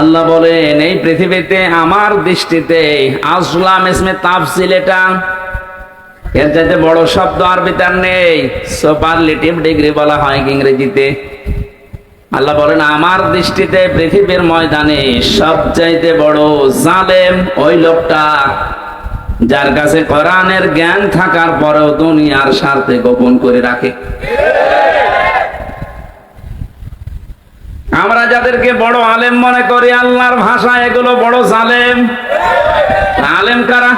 আল্লাহ বলেন, এই পৃথিবীতে আমার দৃষ্টিতে আসলাম ইসমে তাফসিল এটা। এর চাইতে বড় শব্দ আর নেই। সুপারলেটিভ ডিগ্রি বলা হয় ইংরেজিতে? আল্লাহ বলেন, আমার দৃষ্টিতে পৃথিবীর ময়দানে সবচাইতে বড় জালেম ওই লোকটা, যার কাছে কোরআনের জ্ঞান থাকার পরেও দুনিয়ার স্বার্থে গোপন করে রাখে। আমরা যাদেরকে বড় আলেম মনে করি, আল্লাহর ভাষা এগুলো বড় জালেম। আলেম কারা?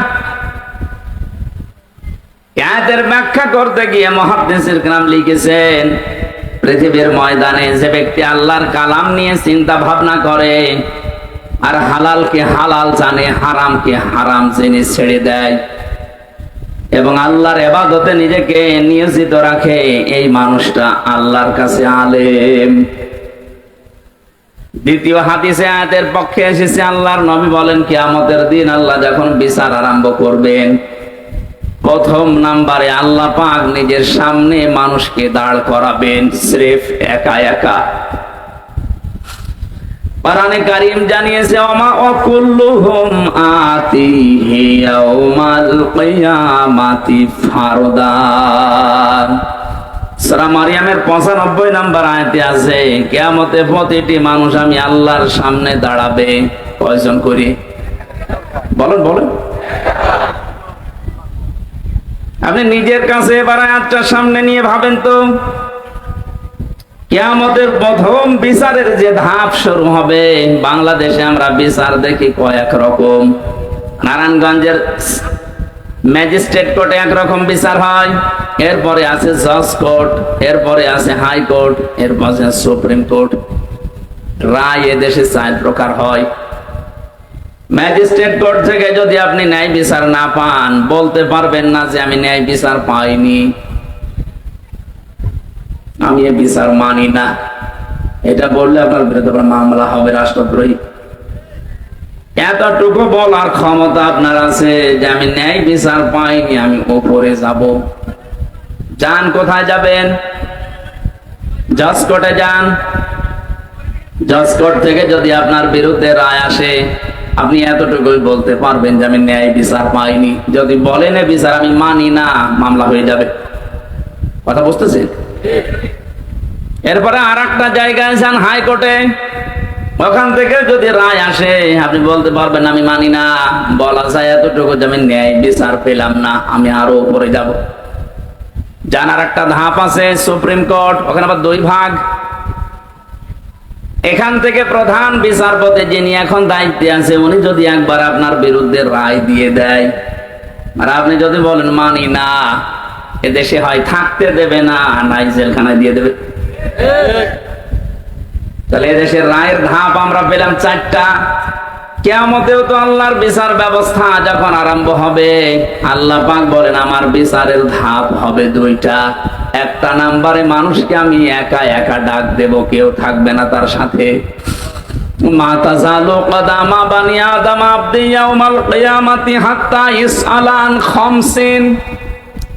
আয়াতের ব্যাখ্যা করতে গিয়ে মহাদ্দেশের গ্রাম লিখেছেন, পৃথিবীর ময়দানে যে ব্যক্তি আল্লাহর কালাম নিয়ে চিন্তা ভাবনা করে, আর হালালকে হালাল জানে, হারামকে হারাম জেনে ছেড়ে দেয়, এবং আল্লাহর এবাদতে নিজেকে নিয়োজিত রাখে, এই মানুষটা আল্লাহর কাছে আলেম। দ্বিতীয় হাদিসে আয়াতের পক্ষে এসেছে, আল্লাহর নবী বলেন, কিয়ামতের দিন আল্লাহ যখন বিচার আরম্ভ করবেন, প্রথম নাম্বারে আল্লাহ পাক নিজের সামনে মানুষকে দাঁড় করাবেন, স্রেফ একা একা। কোরআনে কারীম জানিয়েছে, ওমা অকুল্লুহুম আতিহি ইয়াউমাল কিয়ামাতি ফারদান। সূরা মারিয়ামের 95 নাম্বার আয়াতে আছে, কিয়ামতে প্রতিটি মানুষ আমি আল্লাহর সামনে দাঁড়াবে। কয়জন করি? বলেন বলেন। আপনি নিজের কাছে এবার আয়াতটার সামনে নিয়ে ভাবেন তো। কেয়ামতের প্রথম বিচারের যে ধাপ শুরু হবে, বাংলাদেশে আমরা বিচার দেখি কয়েক রকম। নারায়ণগঞ্জের ম্যাজিস্ট্রেট কোর্টে একরকম বিচার হয়। এরপরে আছে জজ কোর্ট, এরপরে আছে হাই কোর্ট, এরপর আছে সুপ্রিম কোর্ট। রায় এদেশে চার প্রকার হয়। ম্যাজিস্ট্রেট কোর্ট থেকে যদি আপনি ন্যায় বিচার না পান, বলতে পারবেন না যে আমি ন্যায় বিচার পাইনি। আমি এ বিচার মানি না। এটা বললে আপনার বিরুদ্ধে মামলা হবে রাষ্ট্রদ্রোহী। এতটুকু বলার ক্ষমতা আপনার আছে যে আমি ন্যায় বিচার পাইনি, আমি ওপরে যাব। যান কোথায় যাবেন? জজ কোর্টে যান। জজ কোর্ট থেকে যদি আপনার বিরুদ্ধে রায় আসে, আপনি এতটুকুই বলতে পারবেন যে আমি ন্যায় বিচার পাইনি। যদি বলেন বিচার, আমি মানি না, মামলা হয়ে যাবে। কথা বুঝতেছেন? এরপরে আর একটা জায়গায় যান হাইকোর্টে। ওখান থেকে যদি রায় আসে, আপনি বলতে পারবেন আমি মানি না। বলা যায় এতটুকু যে আমি ন্যায় বিচার পেলাম না, আমি আরও উপরে যাব। জানার একটা ধাপ আছে সুপ্রিম কোর্ট ওখানে আবার দুই ভাগ। এখান থেকে প্রধান বিচারপতি যিনি এখন দায়িত্বে আছে উনি যদি একবার আপনার বিরুদ্ধে রায় দিয়ে দেয় আর আপনি যদি বলেন মানি না এদেশে হয় থাকতে দেবে না নাই জেলখানায় দিয়ে দেবে। তাহলে এদেশের রায়ের ধাপ আমরা পেলাম চারটা। কেয়ামতেও তো আল্লাহর বিচার ব্যবস্থা যখন আরম্ভ হবে, আল্লাহ পাক বলেন, আমার বিচারের ধাপ হবে দুইটা। একটা নাম্বারে মানুষকে আমি একা একা ডাক দেব, কেউ থাকবে না তার সাথে। মা তাজালু কদামা বানি আদম আবদি ইয়াউমাল কিয়ামাতি হাত্তা ইসআলান খামসিন।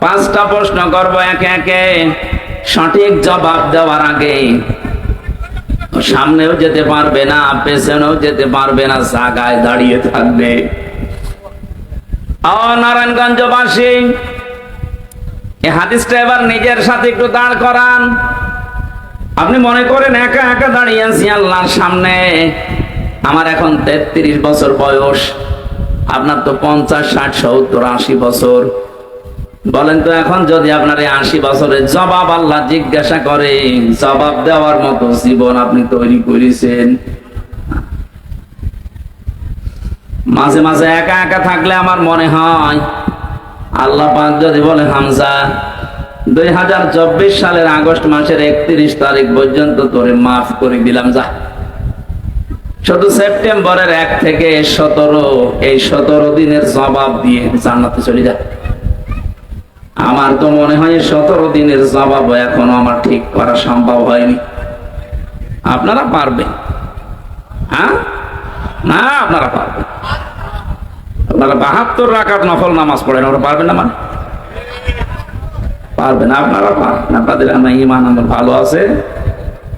পাঁচটা প্রশ্ন করব একে একে। সঠিক জবাব দেওয়ার আগে। সামনেও যেতে পারবে না, পেছনেও যেতে পারবে না, জায়গায় দাঁড়িয়ে থাকবে। হাদিসটা এবার নিজের সাথে একটু দাঁড় করান। আপনি মনে করেন একা একা দাঁড়িয়ে আছি আল্লাহর সামনে? আমার এখন তেত্রিশ বছর বয়স। আপনার তো পঞ্চাশ, ষাট, সত্তর, আশি বছর। বলেন তো এখন যদি আপনার এই আশি বছরের জবাব আল্লাহ জিজ্ঞাসা করে, জবাব দেওয়ার মতো জীবন আপনি তৈরি করেছেন। মাঝে মাঝে একা একা থাকলে আমার মনে হয়, আল্লাহ পাক যদি বলে, হামজা, দুই হাজার চব্বিশ সালের আগস্ট মাসের একত্রিশ তারিখ পর্যন্ত তোরে মাফ করে দিলাম, যা। শুধু সেপ্টেম্বরের এক থেকে সতেরো, এই সতেরো দিনের জবাব দিয়ে জান্নাতে চলে যায় আমার তো মনে হয় সতেরো দিনের জবাব এখনও আমার ঠিক করা সম্ভব হয়নি। আপনারা পারবেন। হ্যাঁ? না, আপনারা পারবেন। আপনারা বাহাত্তর রাকাত নফল নামাজ পড়েন, ওরা পারবেন না মানে? পারবেন, আপনারা পারবেন। আপনাদের আমার ইমান আমার ভালো আছে।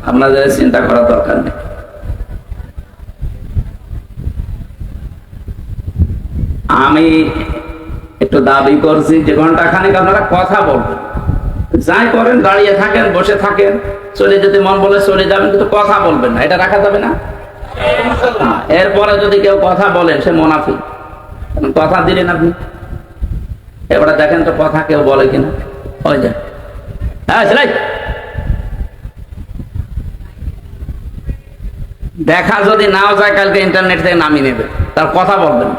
আপনাদের চিন্তা করার দরকার নেই। আমি একটু দাবি করছি যে ঘণ্টা খানিক আপনারা কথা বলবেন যাই করেন দাঁড়িয়ে থাকেন বসে থাকেন। চলে যেতে মন বলে চলে যাবেন কিন্তু কথা বলবেন না। এটা রাখা যাবে না? হ্যাঁ, এরপরে যদি কেউ কথা বলেন সে মোনাফি কথা দিলেন আপনি? এবারে দেখেন তো কথা কেউ বলে কিনা। ওই যে হ্যাঁ সেলাই। দেখা যদি নাও যায় কালকে ইন্টারনেট থেকে নামিয়ে নেবে। তার কথা বলবেন না।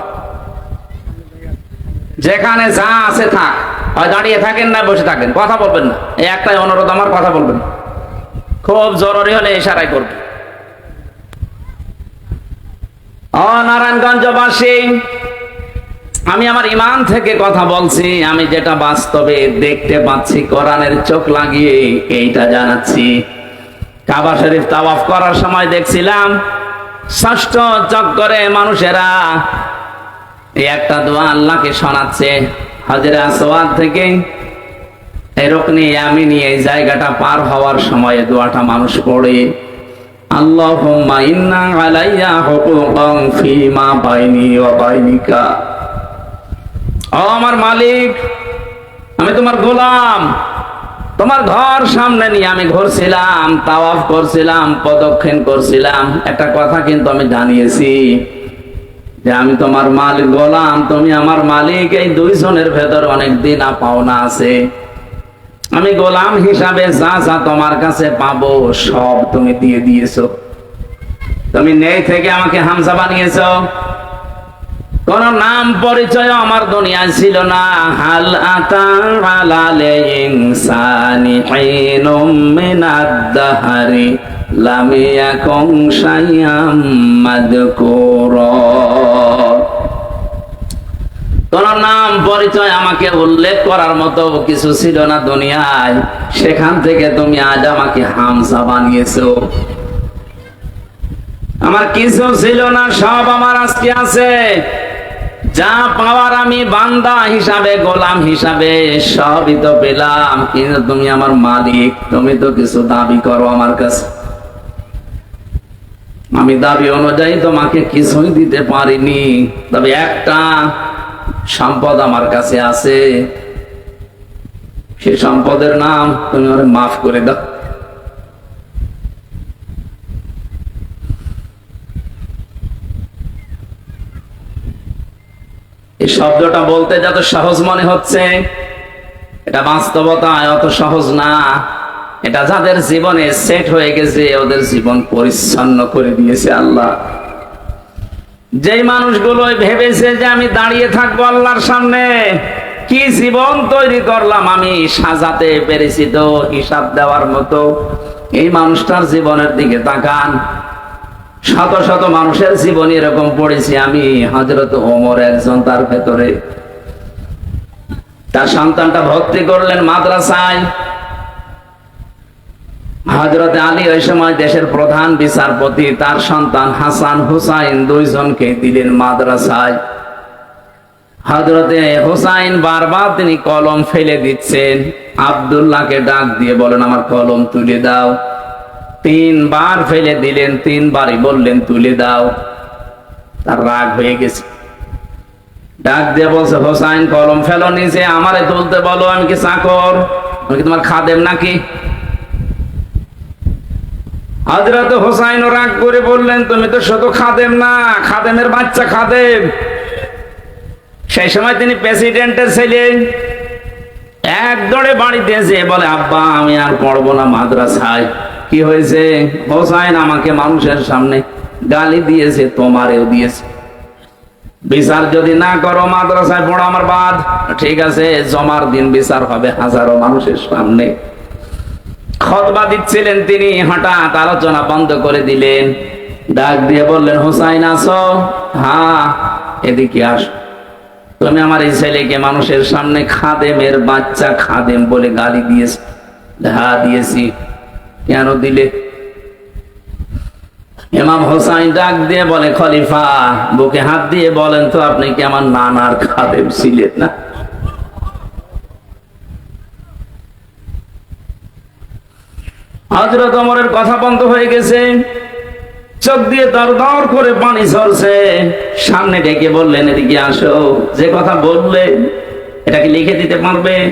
যেখানে যা আছে থাক। হয় দাঁড়িয়ে থাকেন না, বসে থাকেন। কথা বলবেন না। এই একটাই অনুরোধ, আমার কথা বলবেন খুব জরুরি হলে ইশারাই করবেন ও নারায়ণগঞ্জবাসী, আমি আমার ইমান থেকে কথা বলছি। আমি যেটা বাস্তবে দেখতে পাচ্ছি, কোরআনের চোখ লাগিয়ে এইটা জানাচ্ছি। কাবা শরীফ তাওয়াফ করার সময় দেখছিলাম, ষষ্ঠ চক্করে মানুষেরা এই একটা দোয়া আল্লাহকে শোনাচ্ছে। হাজিরা আসওয়াদ থেকে এই রকনি আমিনি এই জায়গাটা পার হওয়ার সময় দোয়াটা মানুষ পড়ে। আল্লাহুম্মা ও আমার মালিক, আমি তোমার গোলাম। তোমার ঘর সামনে নিয়ে আমি ঘুরছিলাম, তাওয়াফ করছিলাম করছিলাম। একটা কথা কিন্তু আমি জানিয়েছি। যে আমি তোমার মালিক গোলাম, তুমি আমার মালিক, এই দুইজনের ভেতর অনেক দিন পাওনা আছে। আমি গোলাম হিসাবে যা যা তোমার কাছে পাবো, সব তুমি দিয়ে দিয়েছ। তুমি নেই থেকে আমাকে হামসা বানিয়েছ। কোন নাম পরিচয় আমার দুনিয়ায় ছিল না। হাল দাহরি। লাম ইয়াকুন শাইআম মাযকুরা কোন নাম পরিচয় আমাকে উল্লেখ করার মতো কিছু ছিল না দুনিয়ায়। সেখান থেকে তুমি আজ আমাকে হামসা বানিয়েছো। আমার কিছু ছিল না, সব আমার আজকে আছে। যা পাওয়ার আমি বান্দা হিসাবে, গোলাম হিসাবে, সবই তো পেলাম। কিন্তু তুমি আমার মালিক, তুমি তো কিছু দাবি করো আমার কাছে। আমি দাবি অনুযায়ী তোমাকে কিছুই দিতে পারিনি। তবে একটা সম্পদ আমার কাছে আছে। সে সম্পদের নাম তুমি ওরে মাফ করে দাও। এই শব্দটা বলতে যত সহজ মনে হচ্ছে, এটা বাস্তবতায় অত সহজ না। এটা যাদের জীবনে সেট হয়ে গেছে, ওদের জীবন পরিচ্ছন্ন করে দিয়েছে আল্লাহ। যেই মানুষগুলো ভেবেছে যে আমি দাঁড়িয়ে থাকব আল্লাহর সামনে, কি জীবন তৈরি করলাম আমি সাজাতে পেরেছি তো হিসাব দেওয়ার মতো। এই মানুষটার জীবনের দিকে তাকান। শত শত মানুষের জীবনে এরকম পড়েছি আমি হজরত ওমর একজন তার ভেতরে। তার সন্তানটা ভর্তি করলেন মাদ্রাসায়। হজরত আলী ওই সময় দেশের প্রধান বিচারপতি, তার সন্তান হাসান হুসাইন দুইজনকে দিলেন মাদ্রাসায়। হজরতে হুসাইন বারবার তিনি কলম ফেলে দিচ্ছেন। আবদুল্লাহকে ডাক দিয়ে বলেন, আমার কলম তুলে দাও। তিনবার ফেলে দিলেন, তিনবারই বললেন, তুলে দাও। তার রাগ হয়ে গেছে। ডাক দিয়ে বলছে, হোসাইন, কলম ফেলো নিচে আমারে তুলতে বলো, আমি কি চাকর? আমি কি তোমার খাদেম নাকি? হাজরত হোসাইন রাগ করে বললেন, তুমি তো শুধু খাদেম না, খাদেমের বাচ্চা খাদেম। সেই সময় তিনি প্রেসিডেন্টের ছেলে, এক দৌড়ে বাড়িতে এসে বলে, আব্বা, আমি আর পড়ব না মাদ্রাসায়। কি হয়েছে? হোসাইন আমাকে মানুষের সামনে গালি দিয়েছে, তোমারেও দিয়েছে। বিচার যদি না করো মাদ্রাসায় পড়ো আমার বাদ। ঠিক আছে, জমার দিন বিচার হবে হাজারো মানুষের সামনে। খতবা দিচ্ছিলেন তিনি, হঠাৎ আলোচনা বন্ধ করে দিলেন। ডাক দিয়ে বললেন, হোসাইন আসো হ্যাঁ এদিকে আস। তুমি আমার এই ছেলেকে মানুষের সামনে খাদেমের বাচ্চা খাদেম বলে গালি দিয়েছ হ্যাঁ দিয়েছি। কেন দিলে? ইমাম হোসাইন ডাক দিয়ে বলে, খলিফা, বুকে হাত দিয়ে বলেন তো আপনি কি আমার নানার খাদেম ছিলেন না? হজরত অমরের কথা বন্ধ হয়ে গেছে। চোখ দিয়ে দর দর করে পানি ঝরছে। সামনে ডেকে বললেন, এদিকে আসো। যে কথা বললে এটাকে লিখে দিতে পারবে?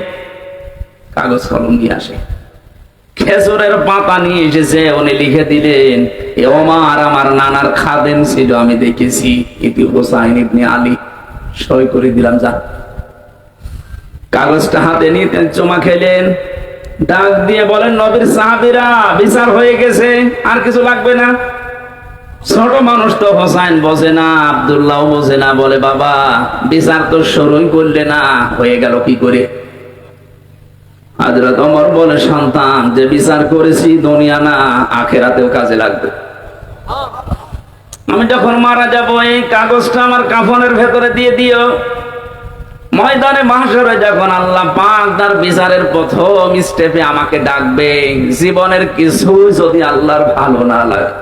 কাগজ কলম দিয়ে আসে। খেজুরের পাতা নিয়ে এসেছে, উনি লিখে দিলেন, এ ওমার, আমার নানার খাদেন ছিল, আমি দেখেছি ইতি হোসাইন ইবনে আলী। সই করে দিলাম, যা। কাগজটা হাতে নিয়ে চুমা খেলেন। ডাক দিয়ে বলেন, নবীর সাহাবিরা, বিচার হয়ে গেছে, আর কিছু লাগবে না? ছোট মানুষ তো হোসাইন বোঝে না আবদুল্লাহ বোঝে না, বলে, বাবা, বিচার তো শুরুই করলে না, হয়ে গেল কি করে? হাজরত অমর বলে, সন্তান, যে বিচার করেছি দুনিয়া না, আখেরাতেও কাজে লাগবে। আমি যখন মারা যাব, এই কাগজটা আমার কাফনের ভেতরে দিয়ে দিও। ময়দানে মাহশরে যখন আল্লাহ পাক তার বিচারের প্রথম স্টেপে আমাকে ডাকবে, জীবনের কিছু যদি আল্লাহর ভালো না লাগে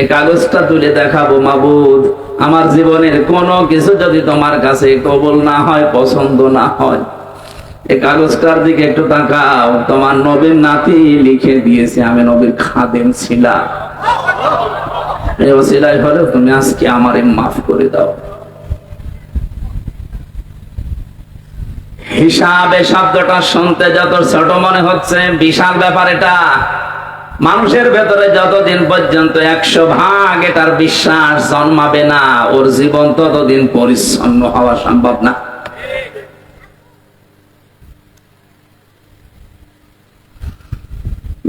এই কাগজটা তুলে দেখাবো মাবুদ। আমার জীবনের কোনো কিছু যদি তোমার কাছে কবল না হয়, পছন্দ না হয় এই কাগজটার দিকে একটু তাকাও। তোমার নবীর নাতি লিখে দিয়েছে, আমি নবীর খাদেম ছিলাম। এই ওসিলাই হলেও তুমি আজকে আমারে মাফ করে দাও। হিসাবে শব্দটা শুনতে যত ছোট মনে হচ্ছে, বিশাল ব্যাপার এটা। মানুষের ভেতরে যতদিন পর্যন্ত একশো ভাগ এটার বিশ্বাস জন্মাবে না, ওর জীবন ততদিন পরিচ্ছন্ন হওয়া সম্ভব না।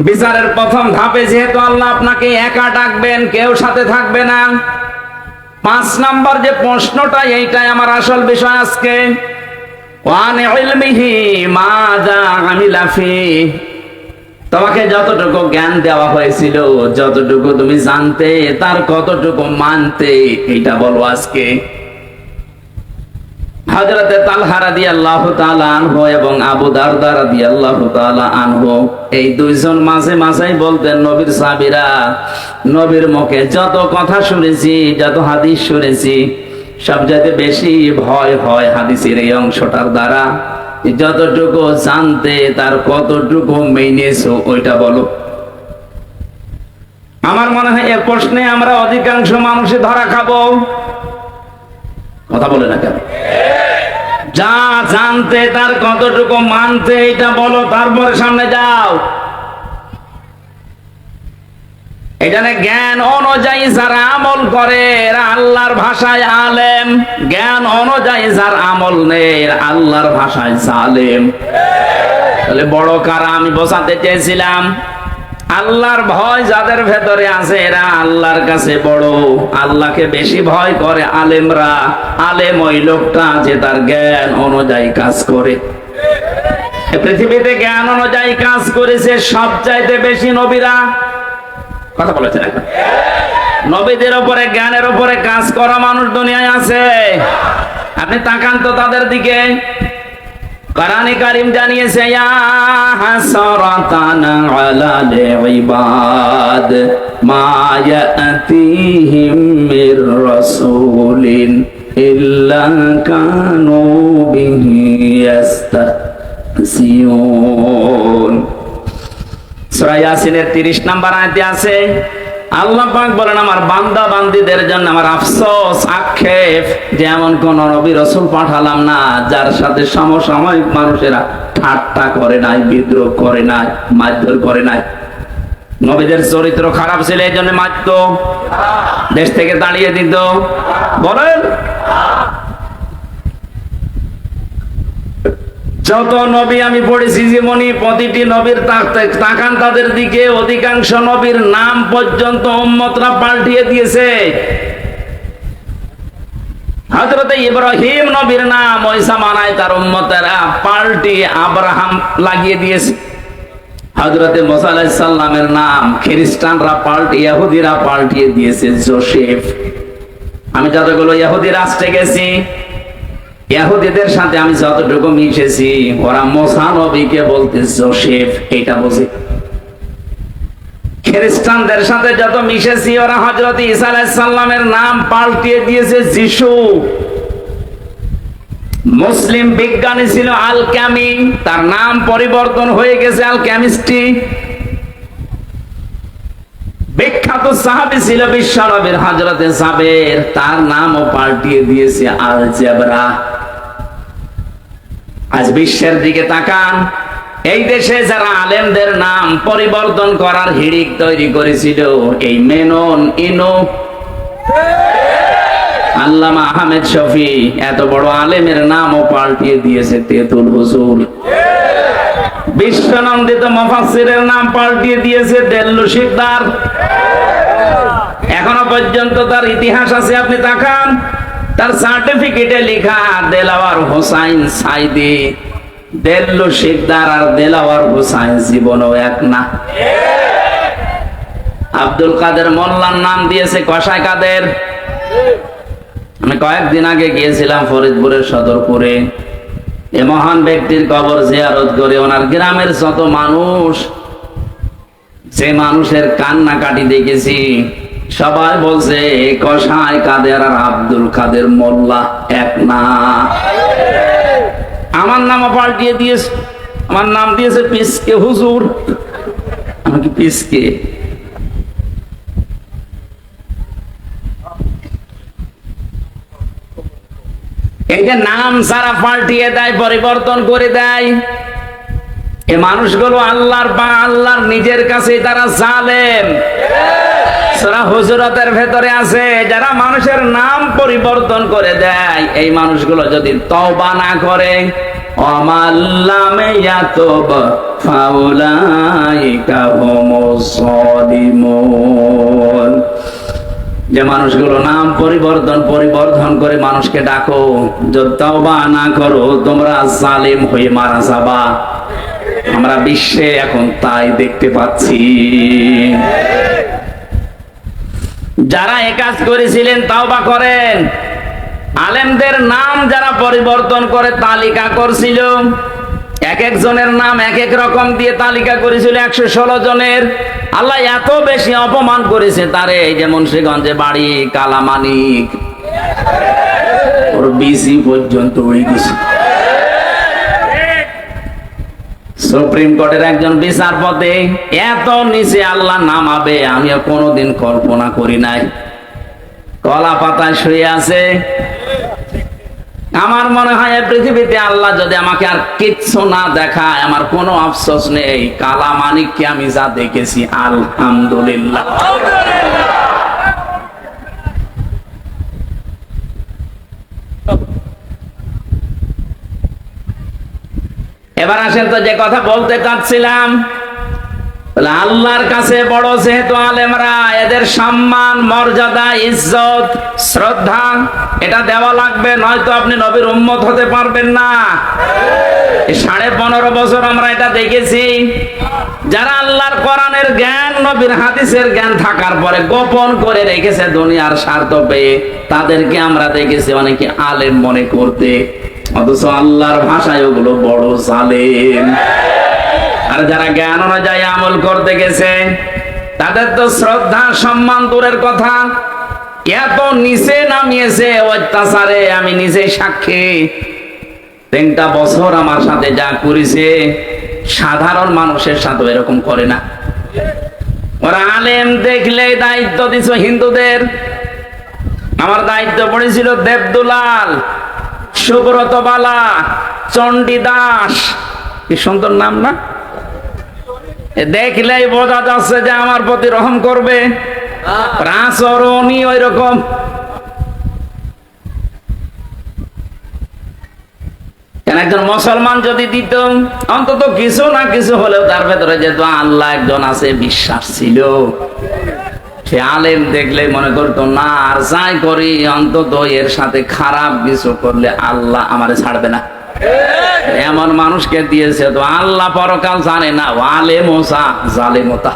বিচারের প্রথম ধাপে যেহেতু আল্লাহ আপনাকে একা ডাকবেন, কেউ সাথে থাকবে না। পাঁচ নাম্বার যে প্রশ্নটা, এইটাই আমার আসল বিষয় আজকে। তোমাকে যতটুকু জ্ঞান দেওয়া হয়েছিল, যতটুকু তুমি জানতে, তার কতটুকু মানতে এটা বলো আজকে। মাঝে বলতেন, নবীর সাহাবীরা, নবীর মুখে যত কথা শুনেছি, যত হাদিস শুনেছি সবচাইতে বেশি ভয় হয় হাদিসের এই অংশটার দ্বারা যতটুকু জানতে তার কতটুকু মেনেছো, ওইটা বলো। আমার মনে হয় এ প্রশ্নে আমরা অধিকাংশ মানুষে ধরা খাব। কথা বলে না কেন? যা জানতে তার কতটুকু মানতে, এটা বলো, তারপরে সামনে যাও। এখানে জ্ঞান অনুযায়ী যারা আমল করে, এরা আল্লাহর ভাষায় আলেম। জ্ঞান অনুযায়ী যার আমল নেই আল্লাহর ভাষায় জালেম। তাহলে বড় কারা আমি বোঝাতে চেয়েছিলাম, আল্লাহর ভয় যাদের ভেতরে আছে, এরা আল্লাহর কাছে বড়। আল্লাহকে বেশি ভয় করে আলেমরা। আলেম ওই লোকটা যে তার জ্ঞান অনুযায়ী কাজ করে। পৃথিবীতে জ্ঞান অনুযায়ী কাজ করেছে সবচাইতে বেশি নবীরা। কথা বলেছেন এখন নবীদের উপরে, জ্ঞানের উপরে কাজ করা মানুষ দুনিয়ায় আছে। আপনি তাকান তো তাদের দিকে। কোরআনে কারিম জানিয়েছে হাসরাতান আলাল সূরা ইয়াসিনের 30 নাম্বার আয়াতে আছে, আল্লাহ পাক বলেন, আমার বান্দা বান্দীদের জন্য আমার আফসোস, আক্ষেপ যে এমন কোন নবী রসুল পাঠালাম না, যার সাথে সমসাময়িক মানুষেরা ঠাট্টা করে নাই, বিদ্রোহ করে নাই, মারধর করে নাই। নবীদের চরিত্র খারাপ ছিল এই জন্য মারত। দেশ থেকে দাঁড়িয়ে দিত। বলেন যত নবী আমি পড়েছি জীবনী, প্রতিটি নবীর তাক- তাকান তাদের দিকে, অধিকাংশ নবীর নাম পর্যন্ত উম্মতরা পাল্টিয়ে দিয়েছে। ইব্রাহিম নবীর নাম ওই সামানায় তার উম্মতেরা পাল্টি আব্রাহাম লাগিয়ে দিয়েছে। হজরতে মোসাল্লামের নাম খ্রিস্টানরা পাল্টে, ইহুদিরা পাল্টিয়ে দিয়েছে, জোসেফ। আমি যতগুলো ইহুদি রাষ্ট্রে গেছি ইহুদিদের সাথে আমি যতটুকু মিশেছি, ওরা মোসা নবীকে বলতে জোসেফ এটা বোঝে। খ্রিস্টানদের সাথে যত মিশেছি, ওরা হজরত ইসা আলাইসাল্লামের নাম পাল্টিয়ে দিয়েছে, যিশু। মুসলিম বিজ্ঞানী ছিল আল ক্যামি তার নাম পরিবর্তন হয়ে গেছে আল কেমিস্ট্রি বিখ্যাত সাহাবি ছিল বিশ্বনবীর হজরতে সাবের তার নামও পাল্টিয়ে দিয়েছে আল জেবরা আজ বিশ্বের দিকে তাকান। এই দেশে যারা আলেমদের নাম পরিবর্তন করার হিড়িক তৈরি করেছিল, এই মেনন ইনো। আল্লামা আহমেদ শফি এত বড় আলেমের নামও পাল্টিয়ে দিয়েছে তেতুল হুজুর। বিশ্বনন্দিত মফাসিরের নাম পাল্টিয়ে দিয়েছে দেল্লু শিকদার। এখনও পর্যন্ত তার ইতিহাস আছে, আপনি তাকান। তার সার্টিফিকেটে লেখা, দেলাওয়ার হোসাইন সাইদি। দেল্লু শিকদার আর দেলাওয়ার হোসাইন জীবনও এক না। আব্দুল কাদের মোল্লার নাম দিয়েছে কষাই কাদের। আমি কয়েকদিন আগে গিয়েছিলাম ফরিদপুরের সদরপুরে। এ মহান ব্যক্তির কবর জিয়ারত করে ওনার গ্রামের যত মানুষ, সে মানুষের কান্নাকাটি দেখেছি। সবাই বলছে কষাই কাদের আর আব্দুল কাদের মোল্লা এক না। আমার নামও পাল্টিয়ে দিয়েছে। আমার নাম দিয়েছে পিসকে হুজুর। আমাকে পিসকে? এই যে নাম সারা পাল্টিয়ে দেয়, পরিবর্তন করে দেয়। এ মানুষগুলো আল্লাহর বা আল্লাহর নিজের কাছে তারা জালেম। সূরা হুজুরাতের ভেতরে আছে, যারা মানুষের নাম পরিবর্তন করে দেয়, এই মানুষগুলো যদি তওবা না করে যে মানুষগুলো নাম পরিবর্তন পরিবর্তন করে মানুষকে ডাকো যদ্দাও বা না করো, তোমরা জালিম হয়ে মারা যাবা। আমরা বিশ্বে এখন তাই দেখতে পাচ্ছি। যারা এ কাজ করেছিলেন তাও বা করেন। আলেমদের নাম যারা পরিবর্তন করে, তালিকা করছিল। এক একজনের নাম এক এক রকম দিয়ে তালিকা করেছিল, একশো ষোলো জনের। আল্লাহ এত বেশি অপমান করেছে তারে, এই যে মুন্সিগঞ্জে বাড়ি, কালামানিক। ওর বিসি পর্যন্ত হয়ে গেছে। সুপ্রিম কোর্টের একজন বিচারপতি, এত নিচে আল্লাহ নামাবে, আমিও কোনোদিন কল্পনা করি নাই। কলা পাতায় শুয়ে আছে। আমার মনে হয় পৃথিবীতে আল্লাহ যদি আমাকে আর কিচ্ছু না দেখায়, আমার কোনো আফসোস নেই। কালা মানিককে আমি যা দেখেছি, আলহামদুলিল্লাহ। এবার আসেন তো যে কথা বলতে চাচ্ছিলাম। আল্লাহর কাছে বড় যেহেতু আলেমরা, এদের সম্মান, মর্যাদা, ইজ্জত, শ্রদ্ধা, এটা দেওয়া লাগবে, নয়তো আপনি নবীর উম্মত হতে পারবেন না। সাড়ে পনেরো বছর আমরা এটা দেখেছি। যারা আল্লাহর কোরআনের জ্ঞান, নবীর হাদিসের জ্ঞান থাকার পরে গোপন করে রেখেছে দুনিয়ার স্বার্থ পেয়ে, তাদেরকে আমরা দেখেছি অনেকে আলেম মনে করতে। অথচ আল্লাহর ভাষায় ওগুলো বড় জালেম। আর যারা জ্ঞান অনুযায়ী আমল করতে গেছে, তাদের তো শ্রদ্ধা, সম্মান দূরের কথা। এত নিচে নামিয়েছে, অত্যাচারে আমি নিজে সাক্ষী। তিনটা বছর আমার সাথে যা করেছে, সাধারণ মানুষের সাথে এরকম করে না। ওরা আলেম দেখলে দায়িত্ব দিছ হিন্দুদের। আমার দায়িত্ব পড়েছিল দেবদুলাল। সুব্রত বালা, চণ্ডী দাস। কি সুন্দর নাম না? দেখলেই বোঝা যাচ্ছে যে আমার প্রতি রহম করবে। ওই রকম একজন মুসলমান যদি দিত, অন্তত কিছু না কিছু হলেও তার ভেতরে যেহেতু আল্লাহ একজন আছে, বিশ্বাস ছিল। সে আলেম দেখলে মনে করতো, না, আর যাই করি, অন্তত এর সাথে খারাপ কিছু করলে আল্লাহ আমারে ছাড়বে না। এমন মানুষকে দিয়েছে, তো আল্লাহ পরকাল জানে না ওয়ালে মোসা জালে মোতা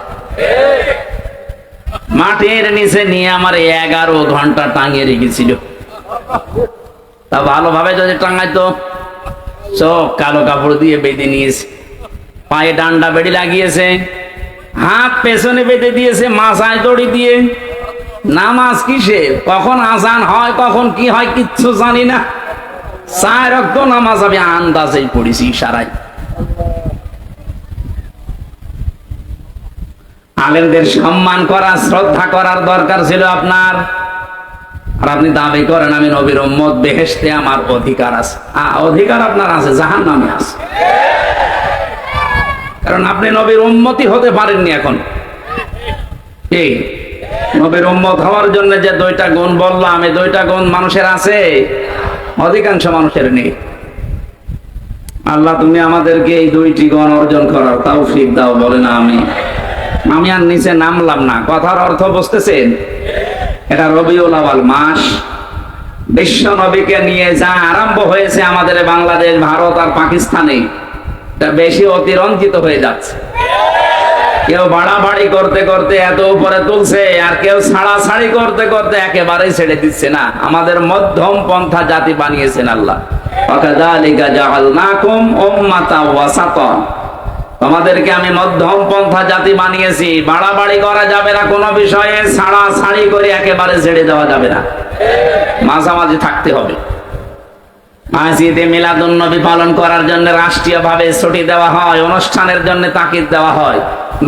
মাটির নিচে নিয়ে আমার এগারো ঘণ্টা টাঙিয়ে রেখেছিল। তা ভালোভাবে যদি টাঙাইতো, চোখ কালো কাপড় দিয়ে বেঁধে নিয়েছে। পায়ে ডান্ডা বেড়ি লাগিয়েছে। হাত পেছনে বেঁধে দিয়েছে, মাথায় দড়ি দিয়ে। নামাজ কিসে কখন আজান হয়, কখন কি হয়, কিচ্ছু জানি না। চায় রক্ত নামাজ আমি আন্দাজেই পড়েছি ইশারায়। আলেমদের সম্মান করা, শ্রদ্ধা করার দরকার ছিল আপনার। আর আপনি দাবি করেন, আমি নবীর উম্মত, বেহেশতে আমার অধিকার আছে। অধিকার আপনার আছে জাহান নামে আছে। কারণ আপনি নবীর উন্মতি হতে পারেননি এখন। কি নবীর উন্মত হওয়ার জন্য যে দুইটা গুণ বললাম, এই দুইটা গুণ মানুষের আছে, অধিকাংশ মানুষের নেই। আল্লাহ, তুমি আমাদেরকে এই দুইটি গুণ অর্জন করার তাও ফিক দাও বলে না আমি আমি আর নিচে নামলাম না, কথার অর্থ বুঝতেছেন? এটা রবিউল আওয়াল মাস। বিশ্ব নবীকে নিয়ে যা আরম্ভ হয়েছে আমাদের বাংলাদেশ, ভারত আর পাকিস্তানে। বেশি অতিরঞ্জিত হয়ে যাচ্ছে। কেউ বাড়াবাড়ি করতে করতে এত উপরে তুলছে, আর কেউ ছাড়াছাড়ি করতে করতে একেবারেই ছেড়ে দিচ্ছে না। আমাদের মধ্যম পন্থা জাতি বানিয়েছেন আল্লাহ। তোমাদেরকে আমি মধ্যম পন্থা জাতি বানিয়েছি, বাড়াবাড়ি করা যাবে না কোনো বিষয়ে ছাড়া ছাড়ি করে একেবারে ছেড়ে দেওয়া যাবে না। মাঝামাঝি থাকতে হবে। মাসজিদে মিলাদুন নবী পালন করার জন্য রাষ্ট্রীয় ভাবে ছুটি দেওয়া হয়, অনুষ্ঠানের জন্য তাকিদ দেওয়া হয়।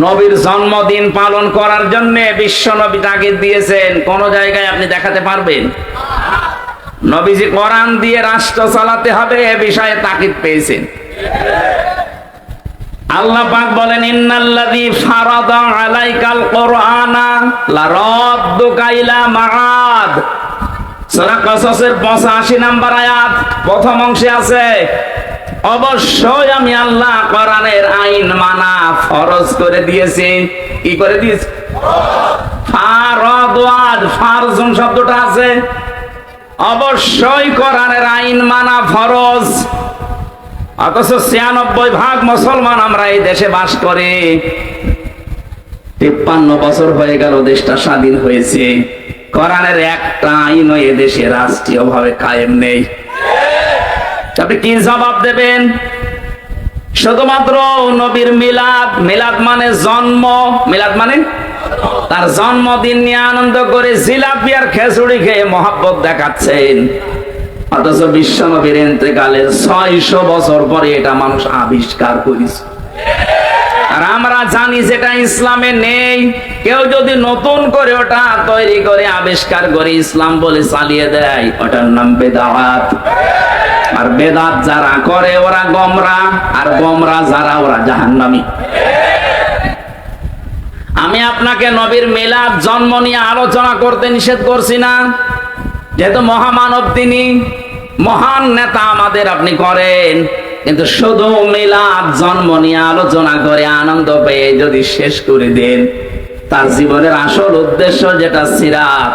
নবীর জন্মদিন পালন করার জন্য বিশ্ব নবী তাকিদ দিয়েছেন। কোন জায়গায় আপনি দেখাতে পারবেন? নবীজি কোরআন দিয়ে রাষ্ট্র চালাতে হবে এ বিষয়ে তাকিদ পেয়েছেন। আল্লাহ পাক বলেন, ইন্নাল্লাযী ফারাদা আলাইকাল কোরআনা লারাদ্দুকা ইলা মাআদ। সূরা কসসের 85 নাম্বার আয়াত প্রথম অংশে আছে, অবশ্যই আমি আল্লাহ কোরআনের আইন মানা ফরজ করে দিয়েছি। কি করে দিয়েছি? ফারদাদ ফারজুন শব্দটা আছে, অবশ্যই কোরআনের আইন মানা ফরজ। অথচ ছিয়ানব্বই ভাগ মুসলমান আমরা এই দেশে বাস করে। তিপ্পান্ন বছর হয়ে গেল দেশটা স্বাধীন হয়েছে। কোরআনের একটা আইনও এ দেশে রাষ্ট্রীয় ভাবে কায়েম নেই। আপনি কি জবাব দেবেন? শুধুমাত্র নবীর মিলাদ মিলাদ মানে জন্ম, মিলাদ মানে? তার জন্মদিন নিয়ে আনন্দ করে জিলাপি আর খেচুড়ি খেয়ে মহাব্বত দেখাচ্ছেন। অথচ বিশ্ব নবীর এতেকালের ছয়শো বছর পরে এটা মানুষ আবিষ্কার করেছে। আর আমরা জানি যেটা ইসলামে নেই। কেউ যদি নতুন করে ওটা তৈরি করে আবিষ্কার করে ইসলাম বলে চালিয়ে দেয়, ওটার নাম বেদাওয়াত আর বেদাত যারা করে ওরা গমরা, আর গমরা যারা ওরা জাহান্নামী। আমি আপনাকে নবীর মেলাদ জন্ম নিয়ে আলোচনা করতে নিষেধ করছি না। যেহেতু মহামানব তিনি, মহান নেতা আমাদের আপনি করেন। কিন্তু শুধু মিলাদ জন্ম নিয়ে আলোচনা করে আনন্দ পেয়ে যদি শেষ করে দেন, তার জীবনের আসল উদ্দেশ্য যেটা সিরাত,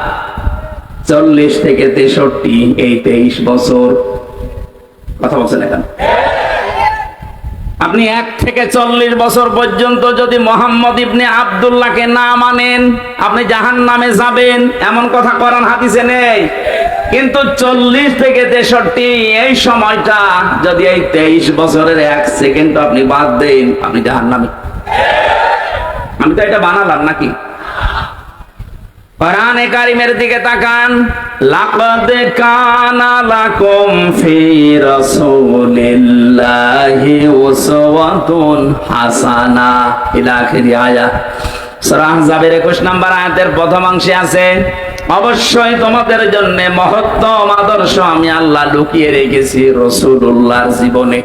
চল্লিশ থেকে তেষট্টি, এই তেইশ বছর। কথা বলছেন এখন? আপনি এক থেকে চল্লিশ বছর পর্যন্ত যদি মোহাম্মদ ইবনে আবদুল্লাহকে না মানেন, আপনি জাহান নামে যাবেন। এমন কথা করান হাদিসে নেই। কিন্তু চল্লিশ থেকে তেষট্টি এই সময়টা, যদি এই তেইশ বছরের এক সেকেন্ড আপনি বাদ দেন, আপনি জাহান নামে আমি তো এটা বানালাম নাকি? কোরআনে কারিমের দিকে তাকান, লাকাদ কানা লাকুম ফি রাসূলিল্লাহি উসওয়াতুন হাসানা। ইলা আখিরি আয়াত। সূরা আহজাবের 21 নম্বর আয়াতের প্রথম অংশে আছে অবশ্যই তোমাদের জন্য মহত্তম আদর্শ আমি আল্লাহ লুকিয়ে রেখেছি রসুল্লাহ জীবনে।